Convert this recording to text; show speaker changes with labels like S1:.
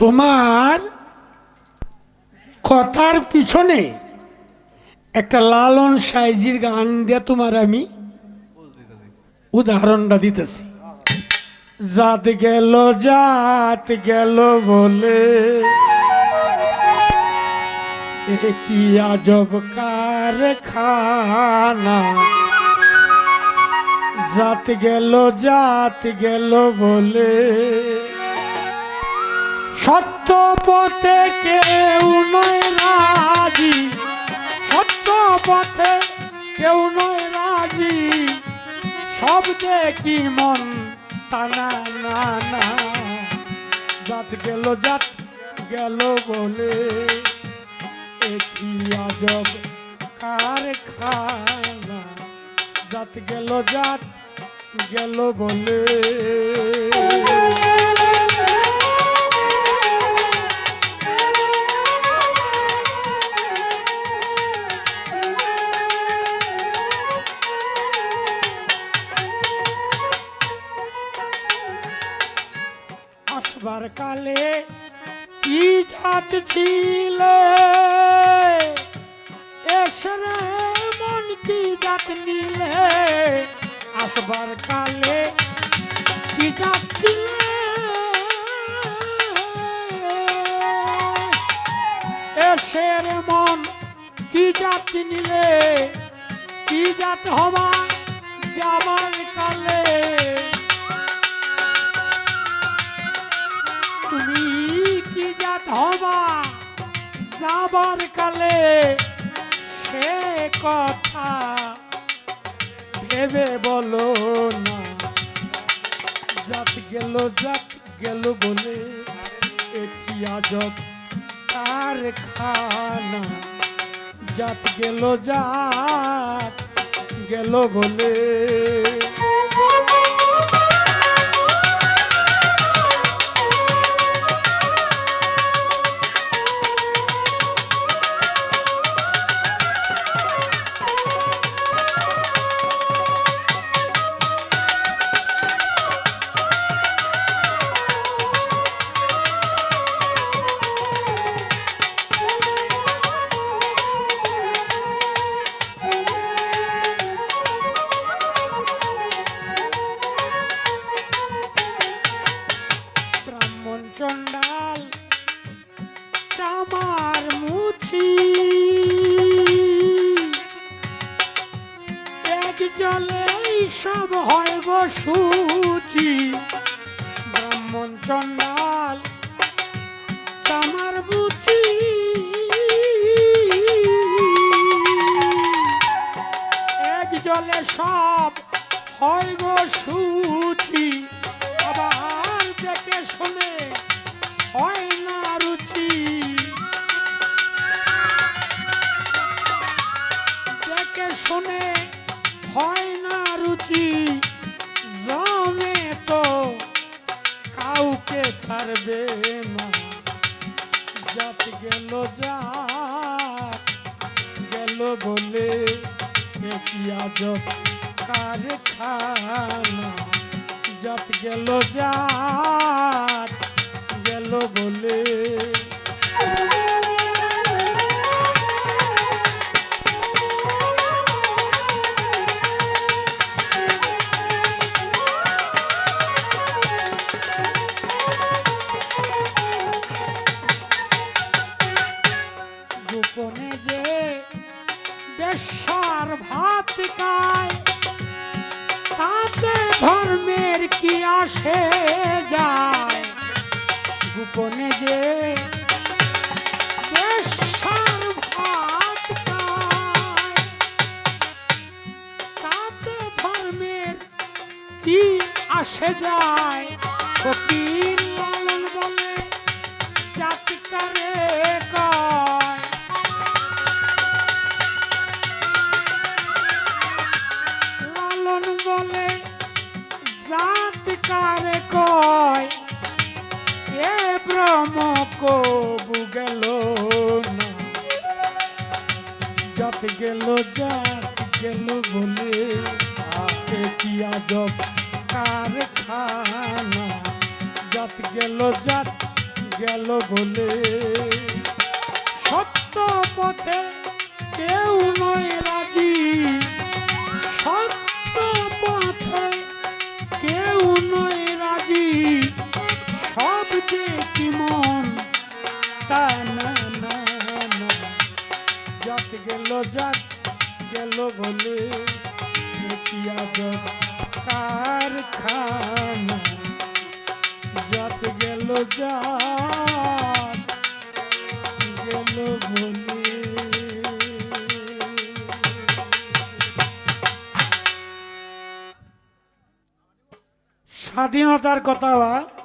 S1: তোমার কথার পিছনে একটা লালন সাইজির গান দিয়ে তোমার আমি উদাহরণটা দিতেছি। জাত গেল জাত গেল বলে কি আজব কারখানা। জাত গেল জাত গেল বলে সত্য পথে কেউ নয় রাজি। সত্য পথে কেউ নয় রাজি। সব দেখি মন টানা না না জাত গেল জাত, গেল বলে একই আজব কারখানা। জাত গেল জাত, গেল বলে কালে কি জাত ছিল? এসরে মন কি জাত নিলে? আসবার কালে কি জাত ছিল? এসের মন কি জাত নিলে? কি জাত হবা যাবার কালে? হবা যাবার কালে সে কথা ভেবে বলো না। জাত গেল জাত গেল বলে একই আজব কারখানা। জাত গেল জাত গেল বলে জলে সব হয় বসুচি ব্রাহ্মণ চন্ডাল চামার বুচি এক জলে সব হয় বসুচি রুচি জমে তো কাউকে ছাড়বে না। জাত গেল জাত, গেল বলে আজব কারখানা। জাত গেল জাত, গেল বলে বেশার ভাত খায়। তাতে ধর্মের কি আসে যায়? গোপনে যে কি আসে যায়? ফকির লালন বলে জাত কারে কয়, এ ব্রহ্ম কবু গেল জাত গেল জাত গেল বলে এ কি আজব কারখানা? জাত গেল জাত গেল বলে, সত্য পথে কেউ নয় নয় রাজি। সব যে কি মন? তা না না যাত গেল যাত গেল বলে। কারখানা। যাত গেল যাত গেল বলে। স্বাধীনতার কথা